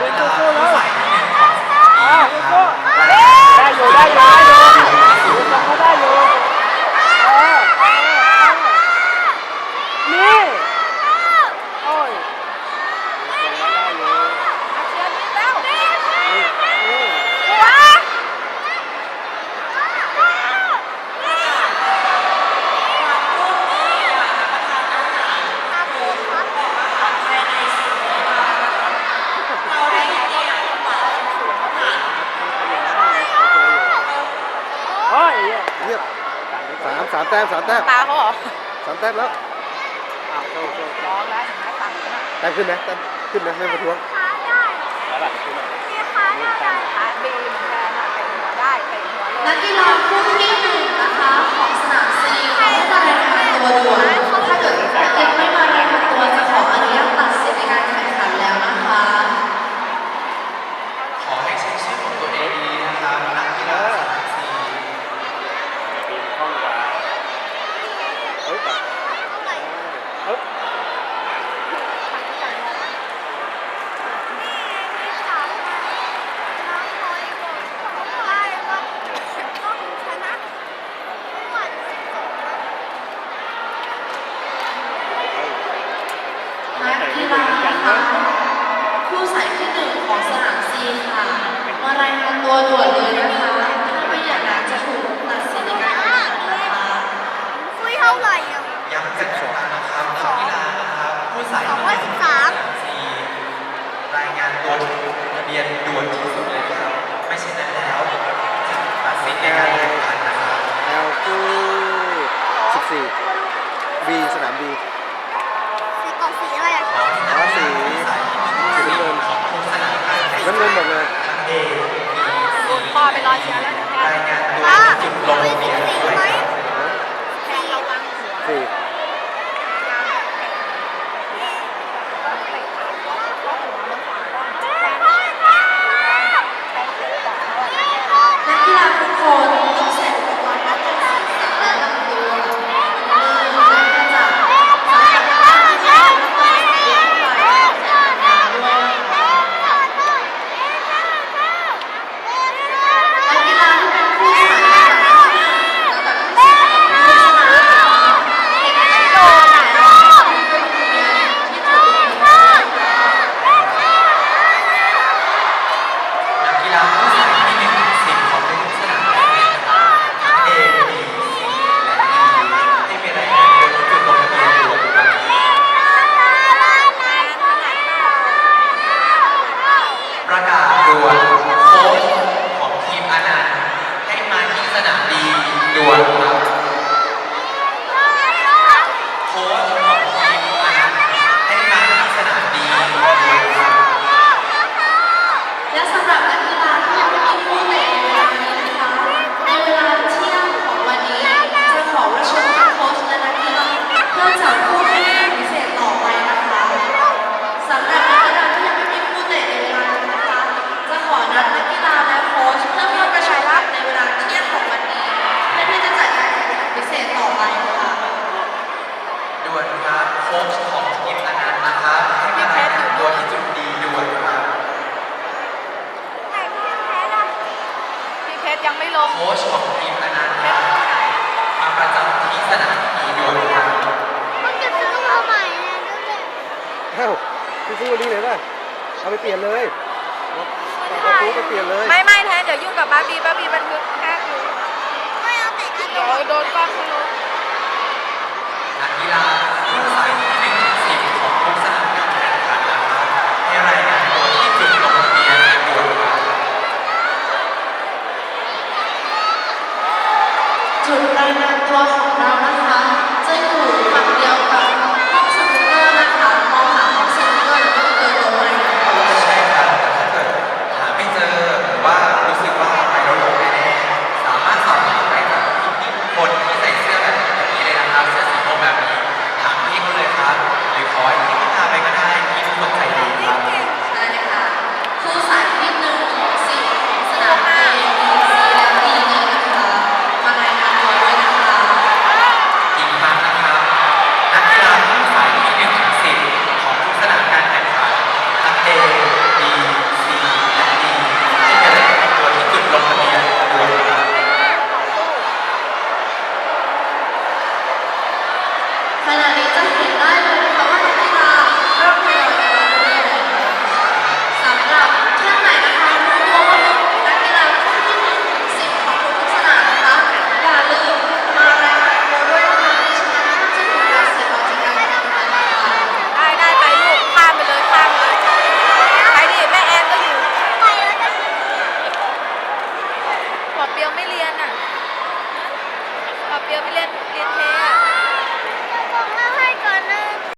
บินสู้ๆแล้วได้อยู่ได้อยู่ได้อยู่ได้อยู่นี่ สามแต้มสามแต้มตาเขาหรอสามแต้มแล้วร้องแล้วเห็นไหมตังค์แต้มขึ้นไหมแต้มขึ้นไหมไม่ประท้วง รียนด่วนที่สุดเลยครับ ไม่ใช่นั้นแล้วจะตัดสินในการแข่งขันนะครับแนวคู่14 B สนาม B สีกองสีอะไรอะคะแนวสีสีน้ำเงินของโฆษณการแข่งน้ำเงินหมดเลย A B โดนคอไปรอเชียร์แล้วนะคะ รายงานตัวจุดลง โค้ชของเอกอนันต์นะครับให้มาถ่ายรูปตัวนจุดดีดนครัพี่เพชรอะพี่เพชยังไม่ลงโค้ชของเอกอนันต์ครัประจำที่สนามดีดนครับมันซื้อมาใหม่เน่ดูดิเอ้ซื้อวันนี้เลยป่าไเอาไปเปลี่ยนเลยไม่ไม่แทนเดี๋ยวยุ่งกับบาร์บี้บาร์บี้บันทึกภาพอยู่เอาแต่โดนกล้งทลุนักกีฬา การตัวของเรานะคะจะอยู่ฝั่ง ขณะนี้